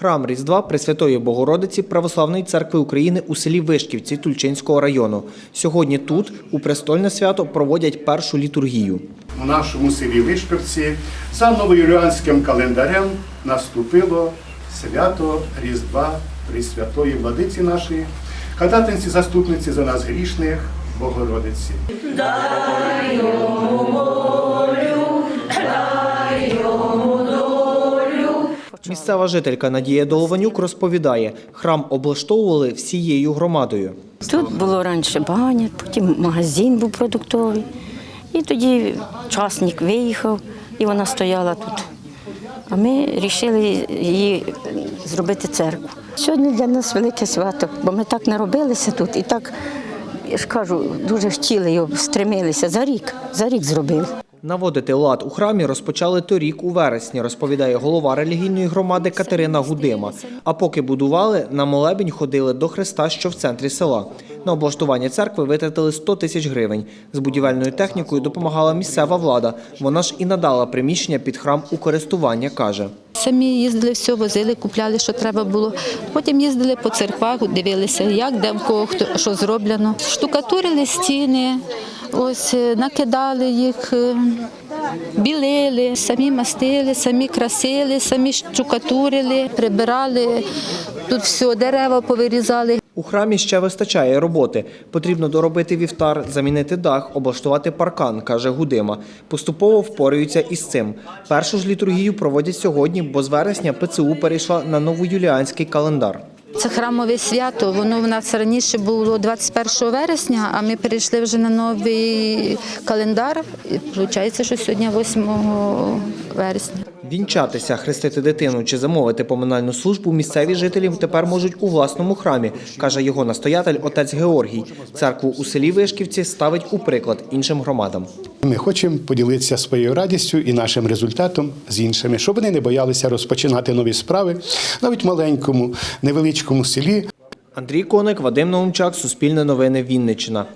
Храм Різдва Пресвятої Богородиці Православної церкви України у селі Вишківці Тульчинського району. Сьогодні тут, у престольне свято, проводять першу літургію. У нашому селі Вишпівці за новоюліанським календарем наступило свято Різдва Пресвятої Владиці нашої, ходатинці заступниці за нас грішних Богородиці. Місцева жителька Надія Долованюк розповідає, храм облаштовували всією громадою. Тут було раніше баня, потім магазин був продуктовий. І тоді часник виїхав, і вона стояла тут. А ми вирішили її зробити церкву. Сьогодні для нас велике свято, бо ми так наробилися тут і так, я ж кажу, дуже хотіли його, стремилися. За рік, за рік зробили. Наводити лад у храмі розпочали торік у вересні, розповідає голова релігійної громади Катерина Гудима. А поки будували, на молебень ходили до хреста, що в центрі села. На облаштування церкви витратили 100 тисяч гривень. З будівельною технікою допомагала місцева влада. Вона ж і надала приміщення під храм у користування, каже. Самі їздили, все возили, купляли, що треба було. Потім їздили по церквах, дивилися, як, де в кого хто що зроблено. Штукатурили стіни, ось е, накидали їх, е, білили, самі мастили, самі красили, самі штукатурили, прибирали. Тут все, дерева повирізали. У храмі ще вистачає роботи. Потрібно доробити вівтар, замінити дах, облаштувати паркан, каже Гудима. Поступово впораються із цим. Першу ж літургію проводять сьогодні, бо з вересня ПЦУ перейшла на новоюліанський календар. Це храмове свято. Воно в нас раніше було 21 вересня, а ми перейшли вже на новий календар. І виходить, що сьогодні 8 вересня. Вінчатися, хрестити дитину чи замовити поминальну службу місцеві жителі тепер можуть у власному храмі, каже його настоятель отець Георгій. Церкву у селі Вишківці ставить у приклад іншим громадам. Ми хочемо поділитися своєю радістю і нашим результатом з іншими, щоб вони не боялися розпочинати нові справи навіть в маленькому, невеличкому селі. Андрій Коник, Вадим Наумчак, Суспільне новини, Вінниччина.